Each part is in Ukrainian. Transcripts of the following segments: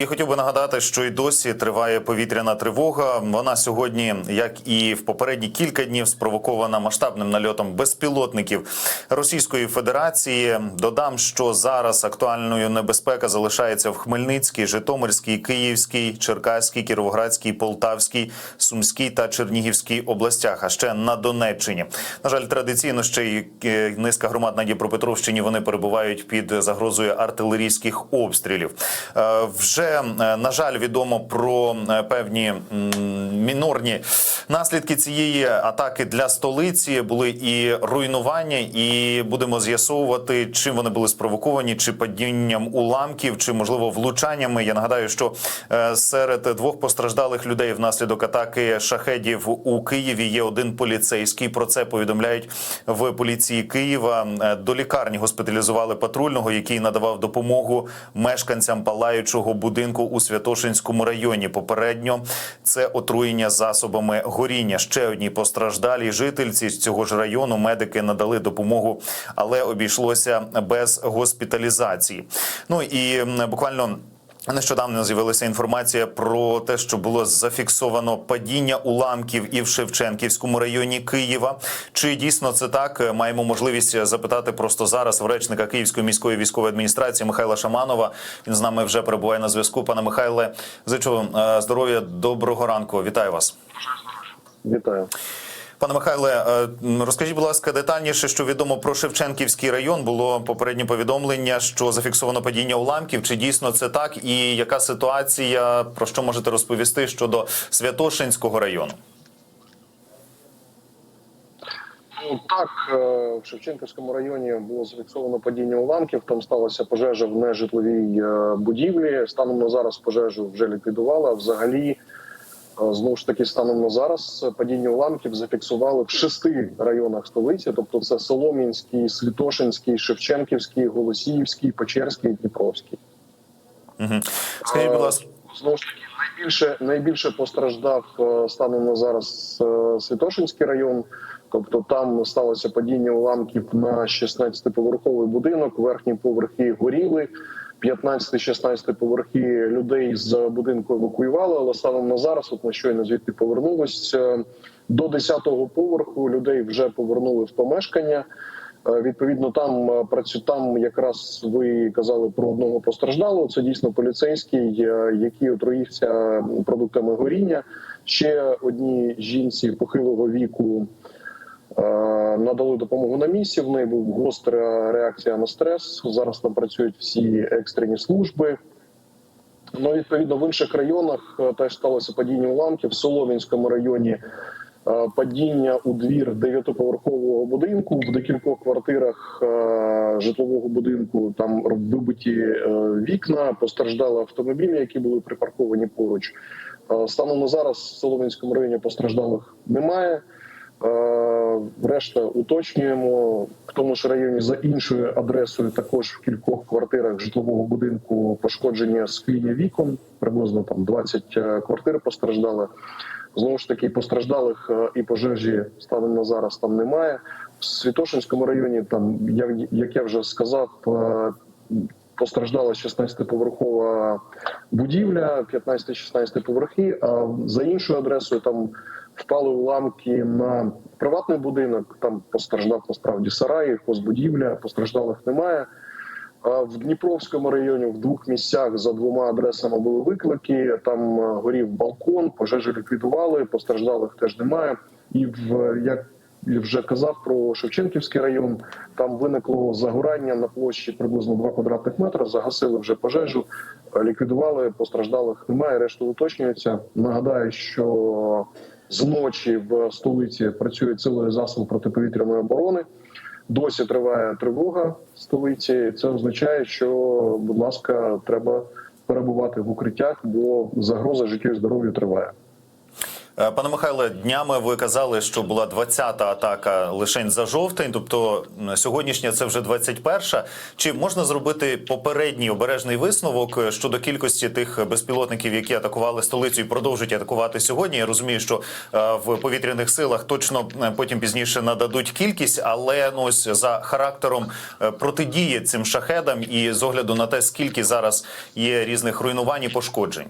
І хотів би нагадати, що й досі триває повітряна тривога. Вона сьогодні, як і в попередні кілька днів, спровокована масштабним нальотом безпілотників Російської Федерації. Додам, що зараз актуальною небезпека залишається в Хмельницькій, Житомирській, Київській, Черкаській, Кіровоградській, Полтавській, Сумській та Чернігівській областях. А ще на Донеччині. На жаль, традиційно ще й е, низка громад на Дніпропетровщині вони перебувають під загрозою артилерійських обстрілів. Е, Вже е, на жаль відомо про е, певні мінорні наслідки цієї атаки для столиці. Були і руйнування, і будемо з'ясовувати, чим вони були спровоковані, чи падінням уламків, чи можливо влучаннями. Я нагадаю, що е, серед двох постраждалих людей внаслідок атаки шахедів у Києві є один поліцейський. Про це повідомляють в поліції Києва. До лікарні госпіталізували патрульного, який надавав допомогу мешканцям палаючого будинку у Святошинському районі. Попередньо це отруєння засобами горіння. Ще одній постраждалій жительці з цього ж району медики надали допомогу, але обійшлося без госпіталізації. Ну і буквально. Нещодавно з'явилася інформація про те, що було зафіксовано падіння уламків і в Шевченківському районі Києва. Чи дійсно це так? Маємо можливість запитати просто зараз в речника Київської міської військової адміністрації Михайла Шаманова. Він з нами вже перебуває на зв'язку. Пане Михайле, зичу е, здоров'я. Доброго ранку. Вітаю вас. Вітаю. Пане Михайле, е, розкажіть, будь ласка, детальніше, що відомо про Шевченківський район. Було попереднє повідомлення, що зафіксовано падіння уламків. Чи дійсно це так? І яка ситуація? Про що можете розповісти щодо Святошинського району? Ну так е, в Шевченківському районі було зафіксовано падіння уламків. Там сталася пожежа в нежитловій е, будівлі. Станом на зараз пожежу вже ліквідували. Взагалі, знову ж таки, станом на зараз падіння уламків зафіксували в шести районах столиці. Тобто, це Солом'янський, Святошинський, Шевченківський, Голосіївський, Печерський, Дніпровський. Угу. Скажіть, будь ласка. Знову ж таки, найбільше найбільше постраждав е, станом на зараз е, Святошинський район. Тобто там сталося падіння уламків на 16-поверховий будинок. Верхні поверхи горіли. 15-16 поверхи людей з будинку евакуювали, але станом на зараз, от ми щойно звідти повернулись. е, До 10-го поверху людей вже повернули в помешкання. Е, Відповідно, там е, працю там якраз ви казали про одного постраждалого. Це дійсно поліцейський, який отруївся продуктами горіння. Ще одній жінці похилого віку надали допомогу на місці. В неї був гостра реакція на стрес. Зараз там працюють всі екстрені служби. Ну, відповідно, в інших районах е, теж сталося падіння уламків в Солом'янському районі. е, Падіння у двір дев'ятиповерхового будинку в декількох квартирах е, житлового будинку. Там вибиті е, вікна, постраждали автомобілі, які були припарковані поруч. Е, Станом на зараз в Солом'янському районі постраждалих немає. Решта уточнюємо в тому ж районі за іншою адресою. Також в кількох квартирах житлового будинку пошкодження скління вікон. Приблизно там 20 е, квартир постраждали. Знову ж таки, постраждалих е, і пожежі станом на зараз там немає. В Святошинському районі там як я вже сказав. е, Постраждала 16-поверхова будівля, 15-16 поверхи. А за іншою адресою там впали уламки на приватний будинок. Там постраждав насправді сарай, хозбудівля, постраждалих немає. В Дніпровському районі в двох місцях за двома адресами були виклики. Там е, горів балкон, пожежі ліквідували, постраждалих теж немає. І в як вже казав про Шевченківський район. Там виникло загорання на площі приблизно 2 квадратних метри. Загасили вже пожежу, ліквідували. Постраждалих немає. Решта уточнюється. Нагадаю, що зночі в столиці працюють сили засоб протиповітряної оборони. Досі триває тривога в столиці. Це означає, що, будь ласка, треба перебувати в укриттях, бо загроза життю і здоров'ю триває. Е, Пане Михайле, днями ви казали, що була 20-та атака лишень за жовтень, тобто сьогоднішня це вже 21-ша. Чи можна зробити попередній обережний висновок е, щодо кількості тих безпілотників, які атакували столицю і продовжують атакувати сьогодні? Я розумію, що е, в повітряних силах точно потім пізніше нададуть кількість, але ну ось за характером протидії цим шахедам і з огляду на те, скільки зараз є різних руйнувань і пошкоджень.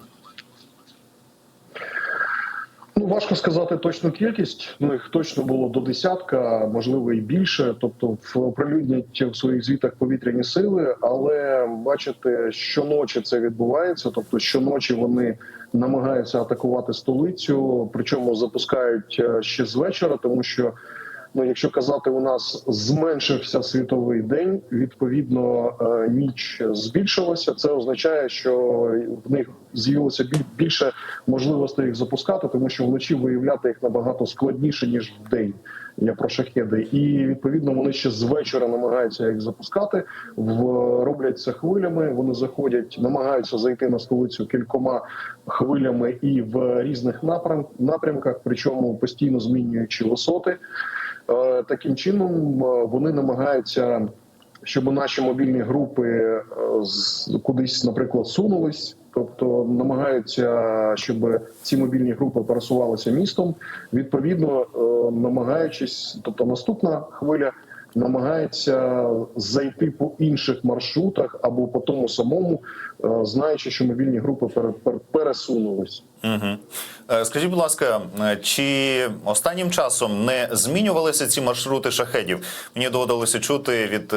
Ну, важко сказати точну кількість. Ну їх точно було до десятка, можливо, і більше. Тобто, оприлюднять в своїх звітах повітряні сили, але бачите, щоночі це відбувається. Тобто, щоночі вони намагаються атакувати столицю, причому запускають е, ще з вечора, тому що. Ну, якщо казати, у нас зменшився світовий день, відповідно е, ніч збільшилася. Це означає, що в них з'явилося біль- більше можливостей їх запускати, тому що вночі виявляти їх набагато складніше ніж в день. Я про шахеди, і відповідно вони ще з вечора намагаються їх запускати. В роблять це хвилями. Вони заходять, намагаються зайти на столицю кількома хвилями і в різних напрям, напрямках, причому постійно змінюючи висоти. Е, Таким чином е, вони намагаються, щоб наші мобільні групи е, кудись, наприклад, сунулись. Тобто намагаються, щоб ці мобільні групи пересувалися містом. Відповідно, намагаючись, тобто наступна хвиля намагається зайти по інших маршрутах або по тому самому, е, знаючи, що мобільні групи пере- пере- пересунулись. Угу. Скажіть, будь ласка, е, чи останнім часом не змінювалися ці маршрути шахедів? Мені доводилося чути від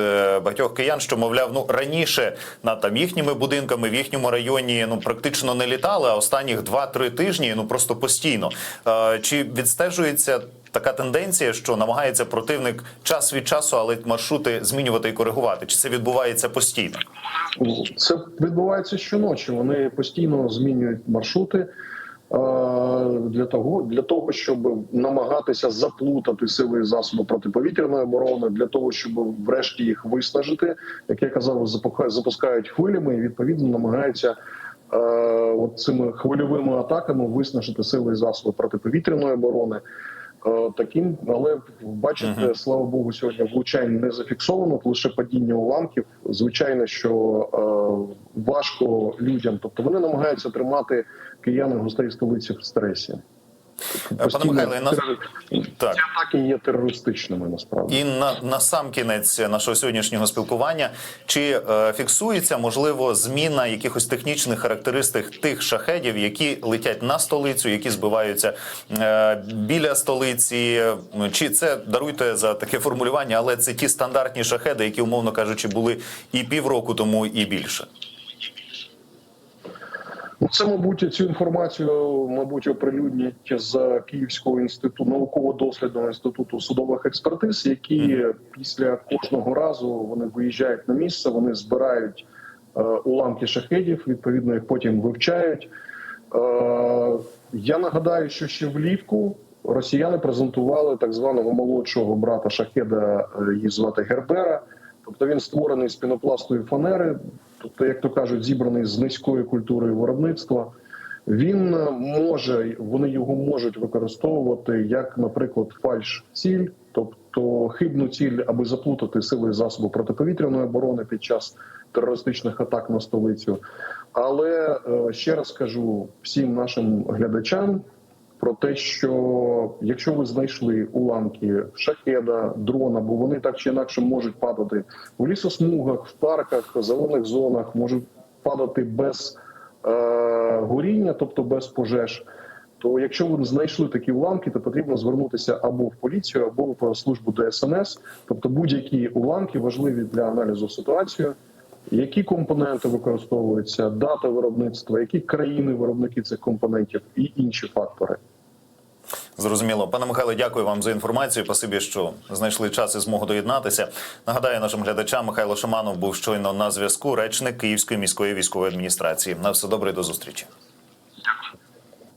багатьох киян, що мовляв, ну раніше над там їхніми будинками в їхньому районі ну практично не літали, а останніх 2-3 тижні ну просто постійно. Чи відстежується? Така тенденція, що намагається противник час від часу, але маршрути змінювати і коригувати. Чи це відбувається постійно? Це відбувається щоночі. Вони постійно змінюють маршрути е, для того, для того, щоб намагатися заплутати сили засоби протиповітряної оборони, для того, щоб врешті їх виснажити. Як я казав, запускають хвилями і відповідно намагаються. е, От цими хвильовими атаками виснажити сили і засоби протиповітряної оборони. Е, Таким, але бачите, слава Богу, сьогодні влучань не зафіксовано, лише падіння уламків. Звичайно, що е, важко людям, тобто вони намагаються тримати кияни гостей столиці в стресі. Пане Михайле, на- так. ці атаки є терористичними насправді. І на, на сам кінець нашого сьогоднішнього спілкування чи е, фіксується можливо зміна якихось технічних характеристик тих шахедів, які летять на столицю, які збиваються е, біля столиці? Чи це даруйте за таке формулювання, але це ті стандартні шахеди, які умовно кажучи були і півроку тому, і більше. Це, мабуть, цю інформацію, мабуть, оприлюднять з Київського інституту науково-дослідного інституту судових експертиз, які після кожного разу вони виїжджають на місце, вони збирають е, уламки шахедів, відповідно їх потім вивчають. Е, я нагадаю, що ще влітку росіяни презентували так званого молодшого брата шахеда, е, її звати Гербера. Тобто він створений з пінопластової фанери, тобто, як то кажуть, зібраний з низької культури виробництва. Він е, може, вони його можуть використовувати як, наприклад, фальш-ціль, тобто хибну ціль, аби заплутати сили і засоби протиповітряної оборони під час терористичних атак на столицю. Але е, ще раз кажу всім нашим глядачам про те, що якщо ви знайшли уламки шахеда, дрона, бо вони так чи інакше можуть падати у лісосмугах, в парках, зелених зонах, можуть падати без е, горіння, тобто без пожеж. То якщо ви знайшли такі уламки, то потрібно звернутися або в поліцію, або в службу ДСНС. Тобто будь-які уламки важливі для аналізу ситуації. Які компоненти використовуються, дата виробництва, які країни виробники цих компонентів і інші фактори. Зрозуміло, пане Михайло, дякую вам за інформацію. Спасибі, що знайшли час і змогу доєднатися. Нагадаю нашим глядачам, Михайло Шаманов був щойно на зв'язку. Речник Київської міської військової адміністрації. На все добре, і до зустрічі.